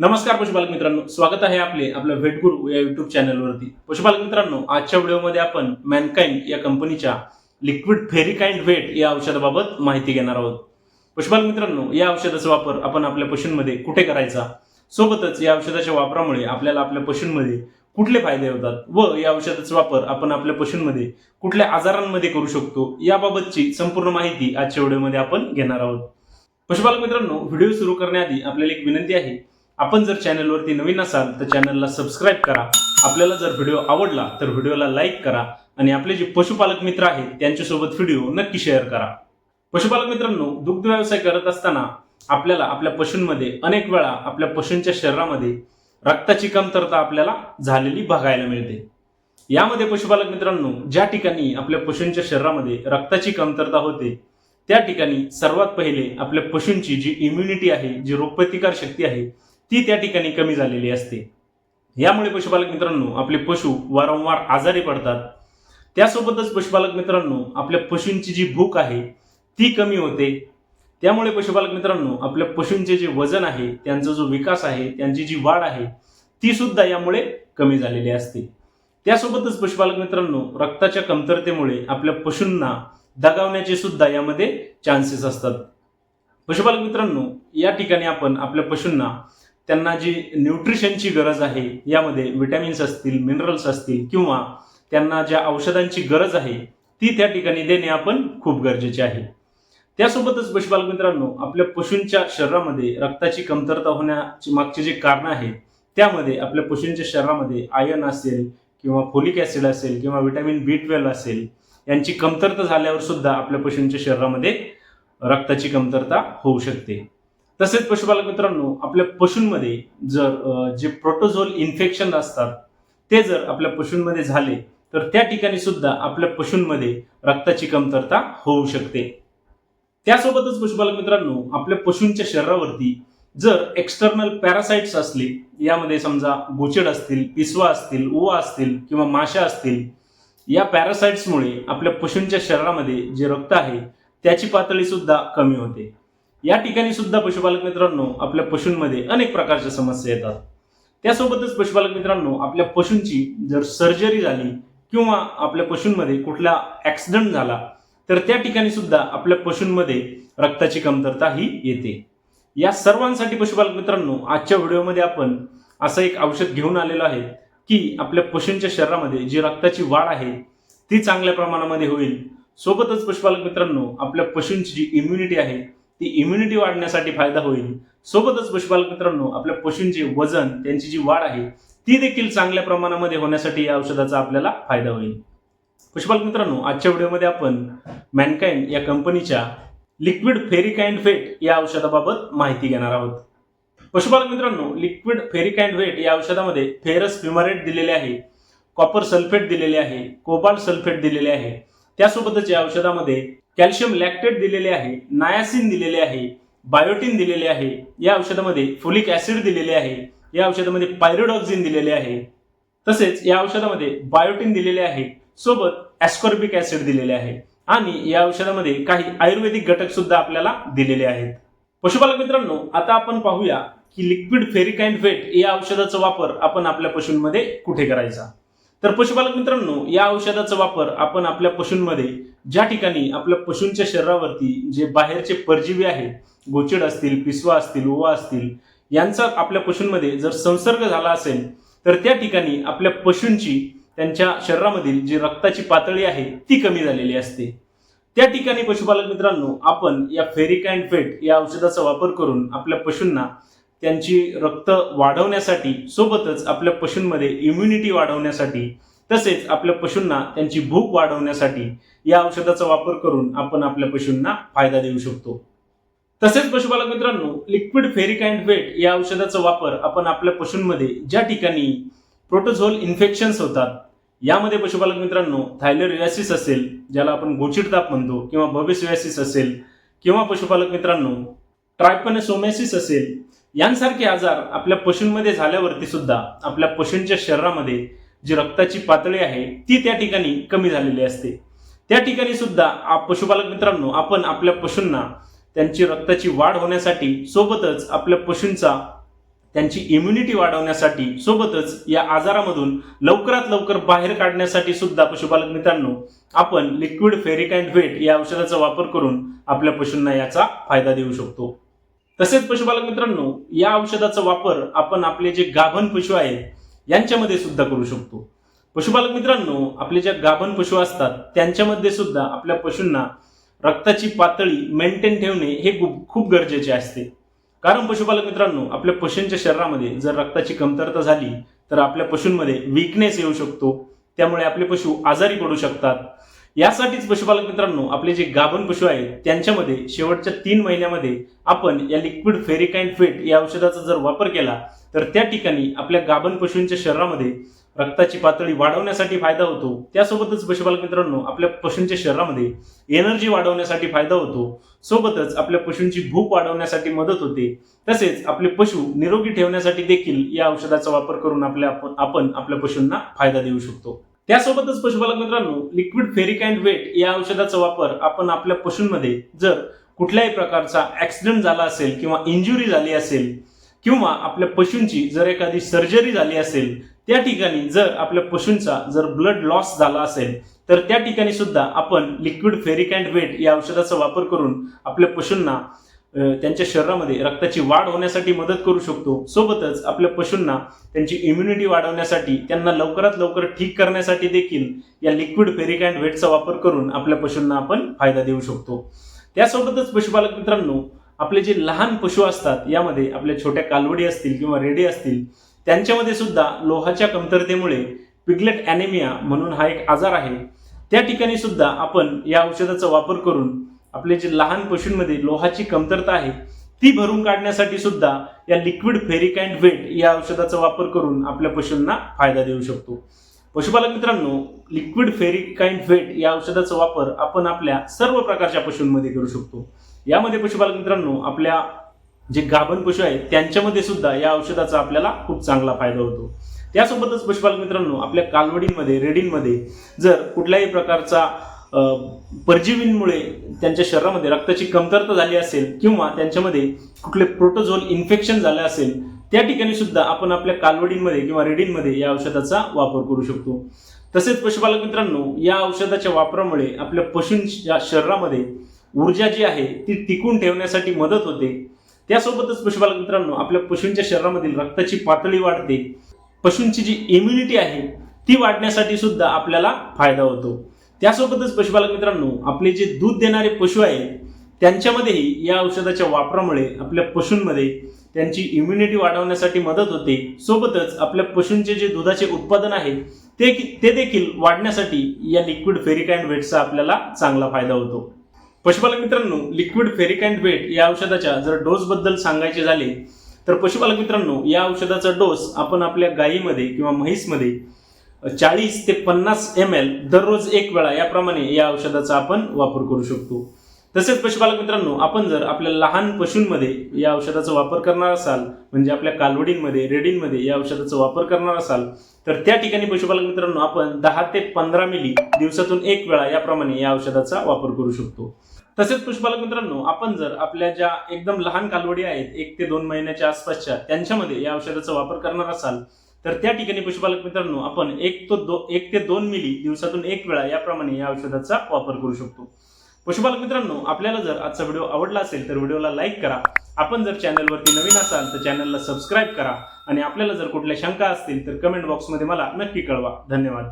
नमस्कार पशुपालक मित्रांनो स्वागत आहे आपले आपल्या भेटगुरु या युट्यूब चॅनलवरती पशुपालक मित्रांनो आजच्या व्हिडिओमध्ये आपण मॅनकाइंड या कंपनीच्या लिक्विड फेरिकाइंड वेट या औषधाबाबत माहिती घेणार आहोत. पशुपालक मित्रांनो या औषधाचा वापर आपण आपल्या पशूंमध्ये कुठे करायचा? सोबतच या औषधाच्या वापरामुळे आपल्याला आपल्या पशूंमध्ये कुठले फायदे होतात व या औषधाचा वापर आपण आपल्या पशूंमध्ये कुठल्या आजारांमध्ये करू शकतो याबाबतची संपूर्ण माहिती आजच्या व्हिडिओमध्ये आपण घेणार आहोत. पशुपालक मित्रांनो व्हिडिओ सुरू करण्याआधी आपल्याला एक विनंती आहे आपण जर चॅनलवरती नवीन असाल तर चॅनलला सबस्क्राईब करा. आपल्याला जर व्हिडिओ आवडला तर व्हिडिओला लाईक करा आणि आपले जे पशुपालक मित्र आहेत त्यांच्यासोबत व्हिडिओ नक्की शेअर करा. पशुपालक मित्रांनो दुग्ध व्यवसाय करत असताना आपल्याला आपल्या पशूंमध्ये अनेक वेळा आपल्या पशूंच्या शरीरामध्ये रक्ताची कमतरता आपल्याला झालेली बघायला मिळते. यामध्ये पशुपालक मित्रांनो ज्या ठिकाणी आपल्या पशूंच्या शरीरामध्ये रक्ताची कमतरता होते त्या ठिकाणी सर्वात पहिले आपल्या पशूंची जी इम्युनिटी आहे जी रोगप्रतिकार शक्ती आहे ती त्या ठिकाणी कमी झालेली असते. यामुळे पशुपालक मित्रांनो आपले पशु वारंवार आजारी पडतात. त्यासोबतच पशुपालक मित्रांनो आपल्या पशूंची जी भूक आहे ती कमी होते. त्यामुळे पशुपालक मित्रांनो आपल्या पशूंचे जे वजन आहे त्यांचा जो विकास आहे त्यांची जी वाढ आहे ती सुद्धा यामुळे कमी झालेली असते. त्यासोबतच पशुपालक मित्रांनो रक्ताच्या कमतरतेमुळे आपल्या पशूंना दगावण्याचे सुद्धा यामध्ये चान्सेस असतात. पशुपालक मित्रांनो या ठिकाणी आपण आपल्या पशूंना त्यांना जी न्यूट्रिशनची गरज आहे यामध्ये विटॅमिन्स असतील मिनरल्स असतील किंवा त्यांना ज्या औषधांची गरज आहे ती त्या ठिकाणी देणे आपण खूप गरजेचे आहे. त्यासोबतच पशुपालक मित्रांनो आपल्या पशूंच्या शरीरामध्ये रक्ताची कमतरता होण्याची मागचे जे कारण आहे त्यामध्ये आपल्या पशूंच्या शरीरामध्ये आयर्न असेल किंवा फोलिक ॲसिड असेल किंवा व्हिटॅमिन बी ट्वेल्व असेल यांची कमतरता झाल्यावर सुद्धा आपल्या पशूंच्या शरीरामध्ये रक्ताची कमतरता होऊ शकते. तसेच पशुपालक मित्रांनो आपल्या पशूंमध्ये जर जे प्रोटोझोल इन्फेक्शन असतात ते जर आपल्या पशूंमध्ये झाले तर त्या ठिकाणी सुद्धा आपल्या पशूंमध्ये रक्ताची कमतरता होऊ शकते. त्यासोबतच पशुपालक मित्रांनो आपल्या पशूंच्या शरीरावरती जर एक्सटर्नल पॅरासाइट्स असले यामध्ये समजा गोचड असतील पिसवा असतील ओवा असतील किंवा माशा असतील या पॅरासाइट्समुळे आपल्या पशूंच्या शरीरामध्ये जे रक्त आहे त्याची पातळी सुद्धा कमी होते. या ठिकाणी सुद्धा पशुपालक मित्रांनो आपल्या पशूंमध्ये अनेक प्रकारच्या समस्या येतात. त्यासोबतच पशुपालक मित्रांनो आपल्या पशूंची जर सर्जरी झाली किंवा आपल्या पशूंमध्ये कुठला ॲक्सिडंट झाला तर त्या ठिकाणी सुद्धा आपल्या पशूंमध्ये रक्ताची कमतरता ही येते. या सर्वांसाठी पशुपालक मित्रांनो आजच्या व्हिडिओमध्ये आपण असं एक औषध घेऊन आलेलो आहे की आपल्या पशूंच्या शरीरामध्ये जी रक्ताची वाढ आहे ती चांगल्या प्रमाणामध्ये होईल. सोबतच पशुपालक मित्रांनो आपल्या पशूंची जी इम्युनिटी आहे ती इम्युनिटी वाढण्यासाठी फायदा होईल. सोबतच पशुपालक मित्रांनो आपल्या पशूंचे वजन त्यांची जी वाढ आहे ती देखील चांगल्या प्रमाणामध्ये होण्यासाठी या औषधाचा आपल्याला फायदा होईल. पशुपालक मित्रांनो आजच्या व्हिडिओमध्ये आपण मॅनकाइंड या कंपनीच्या लिक्विड फेरिकाइंड फेट या औषधाबाबत माहिती घेणार आहोत. पशुपालक मित्रांनो लिक्विड फेरिकाइंड वेट या औषधामध्ये फेरस फ्युमारेट दिलेले आहे कॉपर सल्फेट दिलेले आहे कोबाल्ट सल्फेट दिलेले आहे. त्यासोबतच या औषधामध्ये कॅल्शियम लॅक्टेट दिलेले आहे नायासिन दिलेले आहे बायोटिन दिलेले आहे या औषधामध्ये फोलिक ऍसिड दिलेले आहे या औषधामध्ये पायरोडॉक्झिन दिलेले आहे. तसेच या औषधामध्ये बायोटिन दिलेले आहे सोबत ऍस्कॉर्बिक ऍसिड दिलेले आहे. आणि या औषधामध्ये काही आयुर्वेदिक घटक सुद्धा आपल्याला दिलेले आहेत. पशुपालक मित्रांनो आता आपण पाहूया की लिक्विड फेरिक अँड वेट या औषधाचा वापर आपण आपल्या पशूंमध्ये कुठे करायचा? तर पशुपालक मित्रांनो या औषधाचा वापर आपण आपल्या पशूंमध्ये ज्या ठिकाणी आपल्या पशूंच्या शरीरावरती जे बाहेरचे परजीवी आहेत गोचिड असतील पिसवा असतील ओवा असतील यांचा आपल्या पशूंमध्ये जर संसर्ग झाला असेल तर त्या ठिकाणी आपल्या पशूंची त्यांच्या शरीरामधील जी रक्ताची पातळी आहे ती कमी झालेली असते. त्या ठिकाणी पशुपालक मित्रांनो आपण या फेरिक अँड फेट या औषधाचा वापर करून आपल्या पशूंना त्यांची रक्त वाढवण्यासाठी सोबतच आपल्या पशूंमध्ये इम्युनिटी वाढवण्यासाठी तसेच आपल्या पशूंना त्यांची भूक वाढवण्यासाठी या औषधाचा वापर करून आपण आपल्या पशूंना फायदा देऊ शकतो. तसेच पशुपालक मित्रांनो लिक्विड फेरिक अँड वेट या औषधाचा वापर आपण आपल्या पशूंमध्ये ज्या ठिकाणी प्रोटोझोल इन्फेक्शन्स होतात यामध्ये पशुपालक मित्रांनो थायलेरियासिस असेल ज्याला आपण गोचिड ताप म्हणतो किंवा बबेसियासिस असेल किंवा पशुपालक मित्रांनो ट्रायपनेसोमॅसिस असेल यांसारखे आजार आपल्या पशूंमध्ये झाल्यावरती सुद्धा आपल्या पशूंच्या शरीरामध्ये जी रक्ताची पातळी आहे ती त्या ठिकाणी कमी झालेली असते. त्या ठिकाणी सुद्धा पशुपालक मित्रांनो आपण आपल्या पशूंना त्यांची रक्ताची वाढ होण्यासाठी सोबतच आपल्या पशूंचा त्यांची इम्युनिटी वाढवण्यासाठी सोबतच या आजारामधून लवकरात लवकर बाहेर काढण्यासाठी सुद्धा पशुपालक मित्रांनो आपण लिक्विड फेरिक अँड व्हेट या औषधाचा वापर करून आपल्या पशूंना याचा फायदा देऊ शकतो. तसेच पशुपालक मित्रांनो या औषधाचा वापर आपण आपले जे गाभण पशु आहेत यांच्यामध्ये सुद्धा करू शकतो. पशुपालक मित्रांनो आपले ज्या गाभण पशु असतात त्यांच्यामध्ये सुद्धा आपल्या पशूंना रक्ताची पातळी मेंटेन ठेवणे हे खूप खूप गरजेचे असते. कारण पशुपालक मित्रांनो आपल्या पशूंच्या शरीरामध्ये जर रक्ताची कमतरता झाली तर आपल्या पशूंमध्ये विकनेस येऊ शकतो. त्यामुळे आपले पशु आजारी पडू शकतात. यासाठीच पशुपालक मित्रांनो आपले जे गाभण पशु आहेत त्यांच्यामध्ये शेवटच्या तीन महिन्यामध्ये आपण या लिक्विड फेरिक अँड फेट या औषधाचा जर वापर केला तर त्या ठिकाणी आपल्या गाभण पशूंच्या शरीरामध्ये रक्ताची पातळी वाढवण्यासाठी फायदा होतो. त्यासोबतच पशुपालक मित्रांनो आपल्या पशूंच्या शरीरामध्ये एनर्जी वाढवण्यासाठी फायदा होतो. सोबतच आपल्या पशूंची भूक वाढवण्यासाठी मदत होते. तसेच आपले पशु निरोगी ठेवण्यासाठी देखील या औषधाचा वापर करून आपल्या आपण आपण आपल्या पशूंना फायदा देऊ शकतो. त्यासोबतच पशुपालक मित्रांनो लिक्विड फेरिक अँड वेट या औषधाचा वापर आपण आपल्या पशूंमध्ये जर कुठल्याही प्रकारचा ऍक्सिडेंट झाला असेल किंवा इंजुरी झाली असेल किंवा आपल्या पशूंची जर एखादी सर्जरी झाली असेल त्या ठिकाणी जर आपल्या पशूंचा जर ब्लड लॉस झाला असेल तर त्या ठिकाणी सुद्धा आपण लिक्विड फेरिक अँड वेट या औषधाचा वापर करून आपल्या पशूंना त्यांच्या शरीरामध्ये रक्ताची वाढ होण्यासाठी मदत करू शकतो. सोबतच आपल्या पशूंना त्यांची इम्युनिटी वाढवण्यासाठी त्यांना लवकरात लवकर ठीक करण्यासाठी देखील या लिक्विड फेरिक अँड वेटचा वापर करून आपल्या पशूंना आपण फायदा देऊ शकतो. त्यासोबतच पशुपालक मित्रांनो आपले जे लहान पशु असतात यामध्ये आपल्या छोट्या कालवडी असतील किंवा रेडे असतील त्यांच्यामध्ये सुद्धा लोहाच्या कमतरतेमुळे पिगलेट ॲनेमिया म्हणून हा एक आजार आहे. त्या ठिकाणी सुद्धा आपण या औषधाचा वापर करून आपले जे लहान पशूंमध्ये लोहाची कमतरता आहे ती भरून काढण्यासाठी सुद्धा या लिक्विड फेरिक अँड वेट या औषधाचा वापर करून आपल्या पशूंना फायदा देऊ शकतो. पशुपालक मित्रांनो लिक्विड फेरिक अँड वेट या औषधाचा वापर आपण आपल्या सर्व प्रकारच्या पशूंमध्ये करू शकतो. यामध्ये पशुपालक मित्रांनो आपल्या जे गाभण पशु आहेत त्यांच्यामध्ये सुद्धा या औषधाचा आपल्याला खूप चांगला फायदा होतो. त्यासोबतच पशुपालक मित्रांनो आपल्या कालवडींमध्ये रेडींमध्ये जर कुठल्याही प्रकारचा परजीवींमुळे त्यांच्या शरीरामध्ये रक्ताची कमतरता झाली असेल किंवा त्यांच्यामध्ये कुठले प्रोटोझोल इन्फेक्शन झालं असेल त्या ठिकाणी सुद्धा आपण आपल्या कालवडींमध्ये किंवा रेडींमध्ये या औषधाचा वापर करू शकतो. तसेच पशुपालक मित्रांनो या औषधाच्या वापरामुळे आपल्या पशूंच्या शरीरामध्ये ऊर्जा जी आहे ती टिकून ठेवण्यासाठी मदत होते. त्यासोबतच पशुपालक मित्रांनो आपल्या पशूंच्या शरीरामधील रक्ताची पातळी वाढते. पशूंची जी इम्युनिटी आहे ती वाढण्यासाठी सुद्धा आपल्याला फायदा होतो. त्यासोबतच पशुपालक मित्रांनो आपले जे दूध देणारे पशु आहेत त्यांच्यामध्येही या औषधाच्या वापरामुळे आपल्या पशूंमध्ये त्यांची इम्युनिटी वाढवण्यासाठी मदत होते. सोबतच आपल्या पशूंचे जे दुधाचे उत्पादन आहे ते ते देखील वाढण्यासाठी या लिक्विड फेरिक अँड वेटचा आपल्याला चांगला फायदा होतो. पशुपालक मित्रांनो लिक्विड फेरिक अँड वेट या औषधाच्या जर डोस बद्दल सांगायचे झाले तर पशुपालक मित्रांनो या औषधाचा डोस आपण आपल्या गायीमध्ये किंवा म्हैसमध्ये चाळीस ते पन्नास एम एल दररोज एक वेळा याप्रमाणे या औषधाचा आपण वापर करू शकतो. तसेच पशुपालक मित्रांनो आपण जर आपल्या लहान पशूंमध्ये या औषधाचा वापर करणार असाल म्हणजे आपल्या कालवडींमध्ये रेडींमध्ये या औषधाचा वापर करणार असाल तर त्या ठिकाणी पशुपालक मित्रांनो आपण दहा ते पंधरा मिली दिवसातून एक वेळा याप्रमाणे या औषधाचा वापर करू शकतो. तसेच पशुपालक मित्रांनो आपण जर आपल्या ज्या एकदम लहान कालवडी आहेत एक ते दोन महिन्याच्या आसपासच्या त्यांच्यामध्ये या औषधाचा वापर करणार असाल तर त्या ठिकाणी पशुपालक मित्रांनो आपण एक तो दो एक ते दोन मिली दिवसातून एक वेळा याप्रमाणे या औषधाचा वापर करू शकतो. पशुपालक मित्रांनो आपल्याला जर आजचा व्हिडिओ आवडला असेल तर व्हिडिओला लाईक करा. आपण जर चॅनलवरती नवीन असाल तर चॅनलला सबस्क्राईब करा. आणि आपल्याला जर कुठल्या शंका असतील तर कमेंट बॉक्समध्ये मला नक्की कळवा. धन्यवाद.